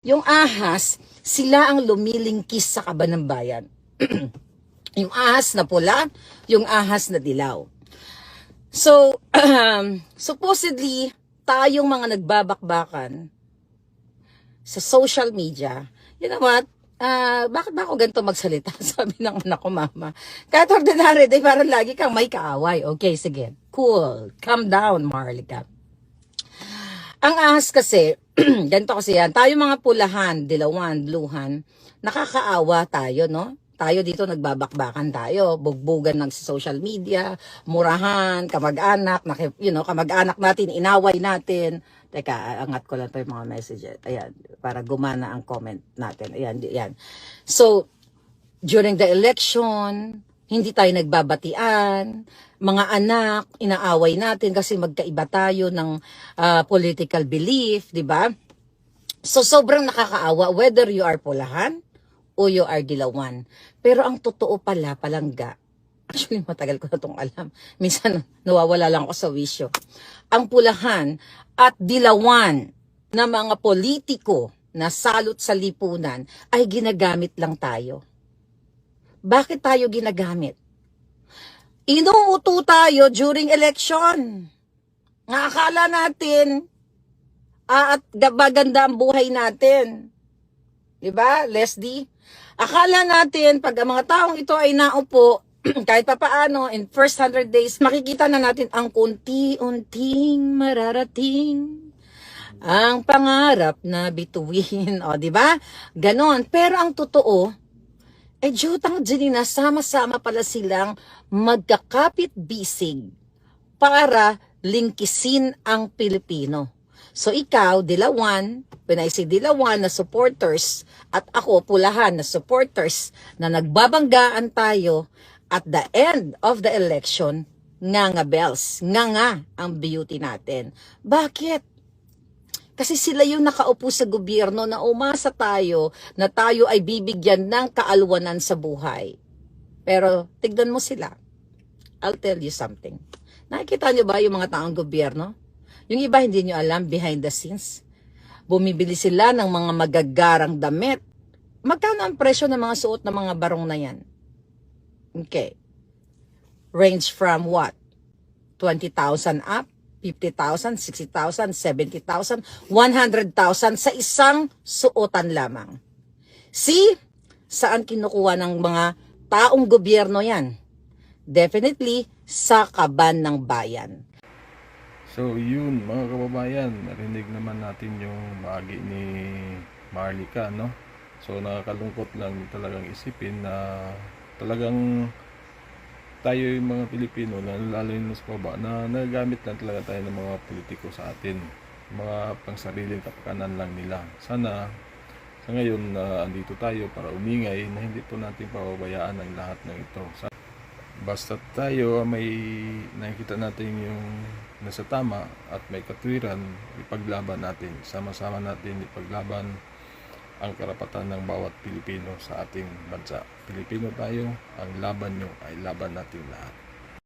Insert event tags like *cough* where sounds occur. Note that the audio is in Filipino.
Yung ahas, sila ang lumilingkis sa kaba ng bayan. *clears throat* yung ahas na pula, yung ahas na dilaw. So, *clears throat* supposedly, tayong mga nagbabakbakan sa social media, you know what? Ah, bakit ba ako ganito magsalita? *laughs* Sabi ng anak ko, mama. Kahit ordinary, day parang lagi kang may kaaway. Okay, sige. Cool. Calm down, Marlica. Ang ahas kasi, *clears throat* ganito kasi yan, tayo mga pulahan, dilawan, bluhan, nakakaawa tayo, no? Tayo dito nagbabakbakan tayo, bugbugan ng social media, murahan, kamag-anak, you know, kamag-anak natin, inaway natin. Teka, angat ko lang to yung mga messages. Ayan, para gumana ang comment natin. Ayan, ayan. So, during the election, hindi tayo nagbabatian, mga anak, inaaway natin kasi magkaiba tayo ng ah, political belief, di ba? So sobrang nakakaawa whether you are pulahan o you are dilawan. Pero ang totoo pala, palangga, *laughs* actually matagal ko na itong alam. Minsan nawawala lang ako sa wisyo. Ang pulahan at dilawan na mga politiko na salot sa lipunan ay ginagamit lang tayo. Bakit tayo ginagamit? Inuuto tayo during election. Nakakala natin ah, at maganda ang buhay natin. 'Di ba, Leslie? Akala natin pag ang mga taong ito ay naupo, *clears throat* kahit pa paano, in first 100 days, makikita na natin ang kunti-unting mararating ang pangarap na bituin. *laughs* O, di ba? Ganon. Pero ang totoo, eh, Jotang Janina, sama-sama pala silang magkakapit bisig para lingkisin ang Pilipino. So ikaw, Dilawan, when I say Dilawan na supporters, at ako, Pulahan na supporters, na nagbabanggaan tayo at the end of the election, nga nga bells, nga nga ang beauty natin. Bakit? Kasi sila yung nakaupo sa gobyerno na umasa tayo na tayo ay bibigyan ng kaalwanan sa buhay. Pero tignan mo sila. I'll tell you something. Nakikita nyo ba yung mga taong gobyerno? Yung iba hindi nyo alam behind the scenes. Bumibili sila ng mga magagarang damit. Magkano ang presyo ng mga suot ng mga barong na yan? Okay. Range from what? 20,000 up? 50,000, 60,000, 70,000, 100,000 sa isang suotan lamang. See? Saan kinukuha ng mga taong gobyerno yan? Definitely sa kaban ng bayan. So yun mga kababayan, narinig naman natin yung bahagi ni Marlica, no? So nakakalungkot lang talagang isipin na talagang tayo yung mga Pilipino, na lalo yung sa baba, na nagagamit lang talaga tayo ng mga politiko sa atin. Mga pangsariling kapakanan lang nila. Sana sa ngayon na andito tayo para umingay na hindi po natin pababayaan ang lahat ng ito. Sa Basta tayo may nakikita natin yung nasa tama at may katwiran, ipaglaban natin. Sama-sama natin ipaglaban ang karapatan ng bawat Pilipino sa ating bansa. Pilipino tayo, ang laban nyo ay laban natin lahat.